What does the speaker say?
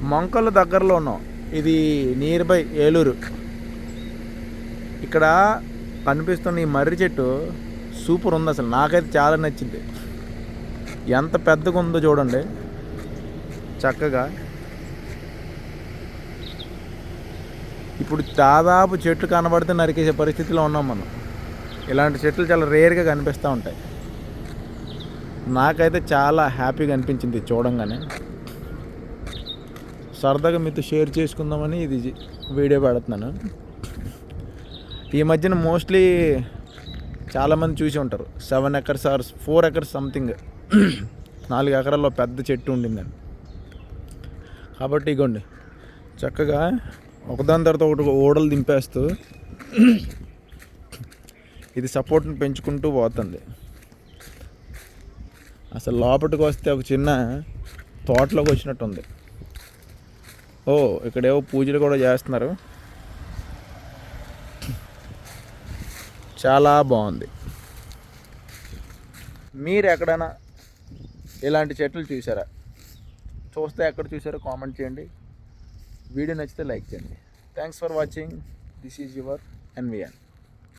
మొంకలు దగ్గరలో ఉన్నాం ఇది నియర్ బై ఏలూరు. ఇక్కడ కనిపిస్తున్న ఈ మర్రి చెట్టు సూపర్ ఉంది అసలు. నాకైతే చాలా నచ్చింది. ఎంత పెద్దగా ఉందో చూడండి. చక్కగా. ఇప్పుడు దాదాపు చెట్లు కనబడితే నరికేసే పరిస్థితిలో ఉన్నాం మనం. ఇలాంటి చెట్లు చాలా రేర్గా కనిపిస్తూ ఉంటాయి. నాకైతే చాలా హ్యాపీగా అనిపించింది చూడంగానే. సరదాగా మీతో షేర్ చేసుకుందామని ఇది వీడియో పెడుతున్నాను. ఈ మధ్యన మోస్ట్లీ చాలామంది చూసి ఉంటారు. Seven acres or four acres something. నాలుగు ఎకరాల్లో పెద్ద చెట్టు ఉండిందని. కాబట్టి ఇగోండి చక్కగా ఒకదాని తర్వాత ఒకటి ఓడలు దింపేస్తూ ఇది సపోర్ట్ని పెంచుకుంటూ పోతుంది. అసలు లోపలికి వస్తే ఒక చిన్న తోటలోకి వచ్చినట్టు ఉంది ఓ ఇక్కడేవో పూజలు కూడా చేస్తున్నారు. చాలా బాగుంది. మీరు ఎక్కడైనా ఇలాంటి చెట్లు చూసారా? చూస్తే ఎక్కడ చూసారో కామెంట్ చేయండి. వీడియో నచ్చితే లైక్ చేయండి. Thanks for watching this is your NVN